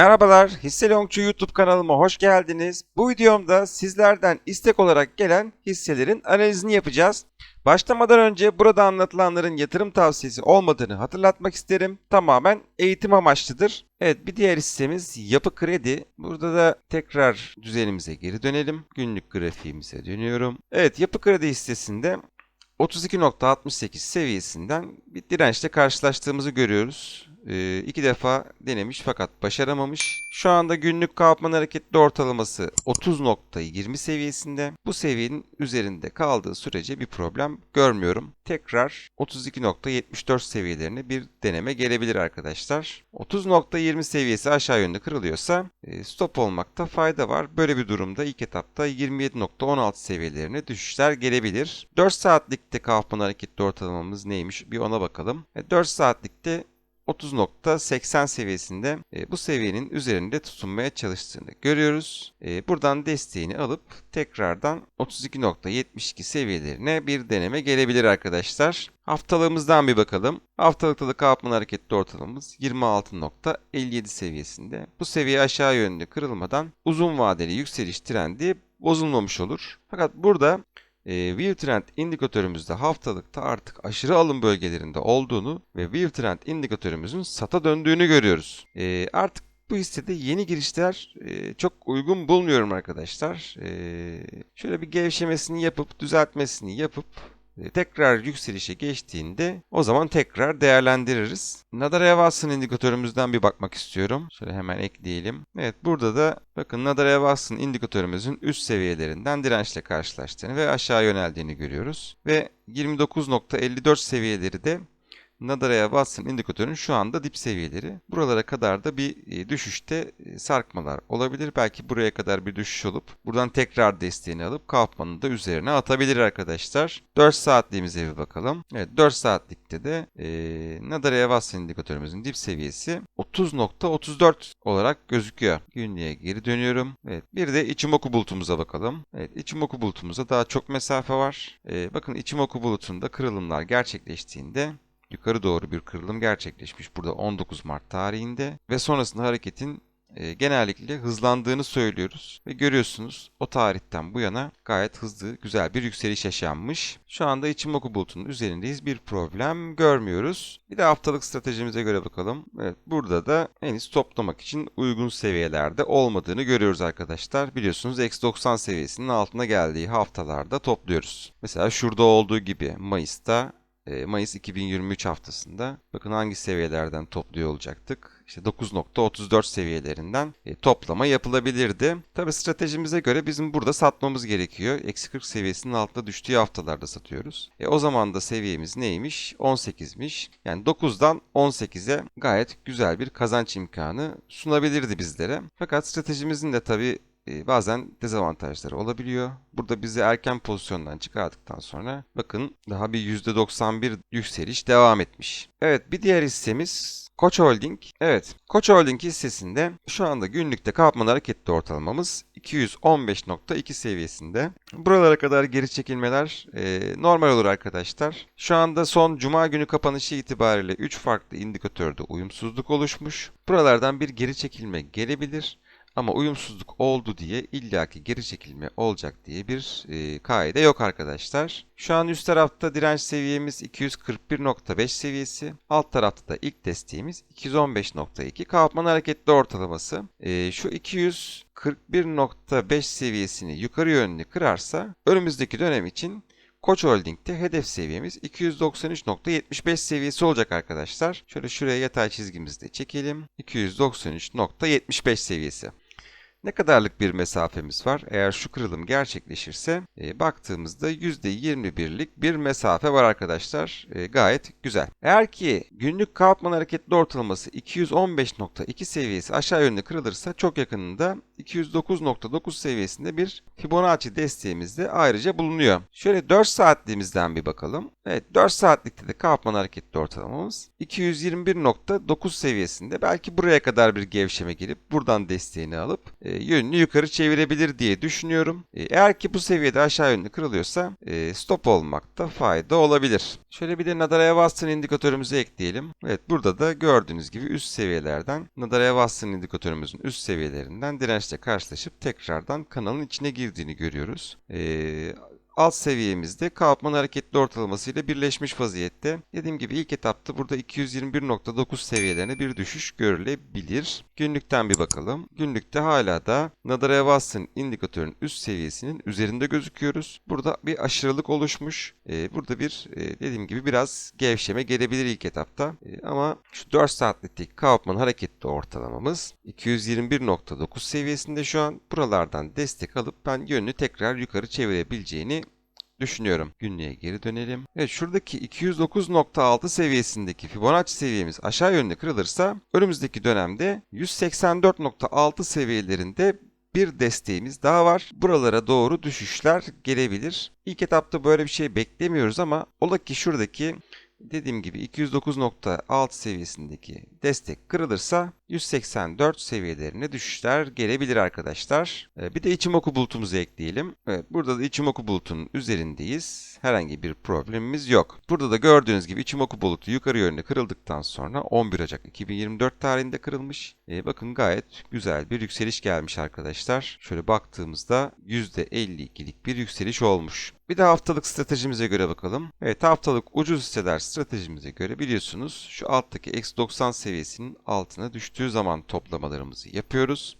Merhabalar, Hisse Longçu YouTube kanalıma hoş geldiniz. Bu videomda sizlerden istek olarak gelen hisselerin analizini yapacağız. Başlamadan önce burada anlatılanların yatırım tavsiyesi olmadığını hatırlatmak isterim. Tamamen eğitim amaçlıdır. Evet bir diğer hissemiz Yapı Kredi. Burada da tekrar düzenimize geri dönelim. Günlük grafiğimize dönüyorum. Evet Yapı Kredi hissesinde 32.68 seviyesinden bir dirençle karşılaştığımızı görüyoruz. Ee, iki defa denemiş fakat başaramamış. Şu anda günlük Kaufman hareketli ortalaması 30.20 seviyesinde. Bu seviyenin üzerinde kaldığı sürece bir problem görmüyorum. Tekrar 32.74 seviyelerine bir deneme gelebilir arkadaşlar. 30.20 seviyesi aşağı yönde kırılıyorsa e, stop olmakta fayda var. Böyle bir durumda ilk etapta 27.16 seviyelerine düşüşler gelebilir. 4 saatlikte Kaufman hareketli ortalamamız neymiş bir ona bakalım. E, 4 saatlikte 30.80 seviyesinde e, bu seviyenin üzerinde tutunmaya çalıştığını görüyoruz. E, buradan desteğini alıp tekrardan 32.72 seviyelerine bir deneme gelebilir arkadaşlar. Haftalığımızdan bir bakalım. Haftalıkta da Kaufman hareketli ortalamamız 26.57 seviyesinde. Bu seviye aşağı yönlü kırılmadan uzun vadeli yükseliş trendi bozulmamış olur. Fakat burada e, View Trend indikatörümüzde haftalıkta artık aşırı alım bölgelerinde olduğunu ve View Trend indikatörümüzün sata döndüğünü görüyoruz. E, artık bu hissede yeni girişler e, çok uygun bulmuyorum arkadaşlar. E, şöyle bir gevşemesini yapıp düzeltmesini yapıp tekrar yükselişe geçtiğinde o zaman tekrar değerlendiririz. Nadar Evas'ın indikatörümüzden bir bakmak istiyorum. Şöyle hemen ekleyelim. Evet burada da bakın Nadar Evas'ın indikatörümüzün üst seviyelerinden dirençle karşılaştığını ve aşağı yöneldiğini görüyoruz. Ve 29.54 seviyeleri de Nadara'ya Watson indikatörün şu anda dip seviyeleri. Buralara kadar da bir e, düşüşte e, sarkmalar olabilir. Belki buraya kadar bir düşüş olup buradan tekrar desteğini alıp Kaufman'ı da üzerine atabilir arkadaşlar. 4 saatliğimize bir bakalım. Evet 4 saatlikte de e, Nadara'ya Watson indikatörümüzün dip seviyesi 30.34 olarak gözüküyor. Günlüğe geri dönüyorum. Evet bir de Ichimoku bulutumuza bakalım. Evet Ichimoku bulutumuza daha çok mesafe var. E, bakın Ichimoku bulutunda kırılımlar gerçekleştiğinde yukarı doğru bir kırılım gerçekleşmiş burada 19 Mart tarihinde ve sonrasında hareketin e, genellikle hızlandığını söylüyoruz ve görüyorsunuz o tarihten bu yana gayet hızlı güzel bir yükseliş yaşanmış. Şu anda Ichimoku bulutunun üzerindeyiz bir problem görmüyoruz. Bir de haftalık stratejimize göre bakalım. Evet burada da henüz toplamak için uygun seviyelerde olmadığını görüyoruz arkadaşlar. Biliyorsunuz X90 seviyesinin altına geldiği haftalarda topluyoruz. Mesela şurada olduğu gibi Mayıs'ta Mayıs 2023 haftasında bakın hangi seviyelerden topluyor olacaktık. İşte 9.34 seviyelerinden e, toplama yapılabilirdi. Tabi stratejimize göre bizim burada satmamız gerekiyor. Eksi 40 seviyesinin altında düştüğü haftalarda satıyoruz. E, o zaman da seviyemiz neymiş? 18'miş. Yani 9'dan 18'e gayet güzel bir kazanç imkanı sunabilirdi bizlere. Fakat stratejimizin de tabi e, bazen dezavantajları olabiliyor. Burada bizi erken pozisyondan çıkardıktan sonra bakın daha bir %91 yükseliş devam etmiş. Evet bir diğer hissemiz Koç Holding. Evet Koç Holding hissesinde şu anda günlükte Kaufman hareketli ortalamamız 215.2 seviyesinde. Buralara kadar geri çekilmeler e, normal olur arkadaşlar. Şu anda son cuma günü kapanışı itibariyle 3 farklı indikatörde uyumsuzluk oluşmuş. Buralardan bir geri çekilme gelebilir. Ama uyumsuzluk oldu diye illaki geri çekilme olacak diye bir e, kaide yok arkadaşlar. Şu an üst tarafta direnç seviyemiz 241.5 seviyesi. Alt tarafta da ilk desteğimiz 215.2. Kaufman hareketli ortalaması. E, şu 241.5 seviyesini yukarı yönlü kırarsa önümüzdeki dönem için Koç Holding'de hedef seviyemiz 293.75 seviyesi olacak arkadaşlar. Şöyle şuraya yatay çizgimizi de çekelim. 293.75 seviyesi. Ne kadarlık bir mesafemiz var? Eğer şu kırılım gerçekleşirse e, baktığımızda %21'lik bir mesafe var arkadaşlar. E, gayet güzel. Eğer ki günlük Kaufman hareketli ortalaması 215.2 seviyesi aşağı yönlü kırılırsa çok yakınında 209.9 seviyesinde bir Fibonacci desteğimiz de ayrıca bulunuyor. Şöyle 4 saatliğimizden bir bakalım. Evet 4 saatlikte de Kaufman hareketli ortalamamız 221.9 seviyesinde. Belki buraya kadar bir gevşeme gelip buradan desteğini alıp e, yönünü yukarı çevirebilir diye düşünüyorum. E, eğer ki bu seviyede aşağı yönlü kırılıyorsa e, stop olmakta fayda olabilir. Şöyle bir de Nadaraya Watson indikatörümüzü ekleyelim. Evet burada da gördüğünüz gibi üst seviyelerden Nadaraya Watson indikatörümüzün üst seviyelerinden karşılaşıp tekrardan kanalın içine girdiğini görüyoruz. Ee, alt seviyemizde Kaufman hareketli ortalaması ile birleşmiş vaziyette. Dediğim gibi ilk etapta burada 221.9 seviyelerine bir düşüş görülebilir. Günlükten bir bakalım. Günlükte hala da Nadaraya Watson indikatörün üst seviyesinin üzerinde gözüküyoruz. Burada bir aşırılık oluşmuş. Ee, burada bir e, dediğim gibi biraz gevşeme gelebilir ilk etapta. Ee, ama şu 4 saatlik Kaufman hareketli ortalamamız 221.9 seviyesinde şu an. Buralardan destek alıp ben yönünü tekrar yukarı çevirebileceğini düşünüyorum. Günlüğe geri dönelim. Evet şuradaki 209.6 seviyesindeki Fibonacci seviyemiz aşağı yönlü kırılırsa önümüzdeki dönemde 184.6 seviyelerinde bir desteğimiz daha var. Buralara doğru düşüşler gelebilir. İlk etapta böyle bir şey beklemiyoruz ama ola ki şuradaki dediğim gibi 209.6 seviyesindeki destek kırılırsa 184 seviyelerine düşüşler gelebilir arkadaşlar. Ee, Bir de Ichimoku bulutumuzu ekleyelim. Evet, burada da Ichimoku bulutunun üzerindeyiz. Herhangi bir problemimiz yok. Burada da gördüğünüz gibi Ichimoku bulutu yukarı yönlü kırıldıktan sonra 11 Ocak 2024 tarihinde kırılmış. Ee, bakın gayet güzel bir yükseliş gelmiş arkadaşlar. Şöyle baktığımızda %52'lik bir yükseliş olmuş. Bir de haftalık stratejimize göre bakalım. Evet haftalık ucuz hisseler stratejimize göre biliyorsunuz şu alttaki X90 seviyesinin altına düştüğü zaman toplamalarımızı yapıyoruz.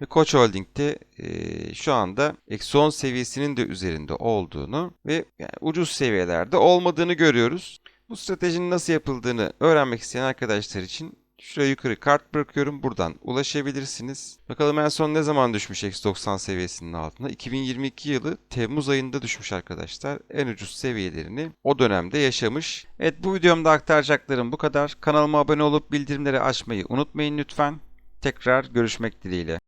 Ve Koç Holding'de e, şu anda eksi 10 seviyesinin de üzerinde olduğunu ve yani ucuz seviyelerde olmadığını görüyoruz. Bu stratejinin nasıl yapıldığını öğrenmek isteyen arkadaşlar için Şuraya yukarı kart bırakıyorum. Buradan ulaşabilirsiniz. Bakalım en son ne zaman düşmüş eksi 90 seviyesinin altına? 2022 yılı Temmuz ayında düşmüş arkadaşlar. En ucuz seviyelerini o dönemde yaşamış. Evet bu videomda aktaracaklarım bu kadar. Kanalıma abone olup bildirimleri açmayı unutmayın lütfen. Tekrar görüşmek dileğiyle.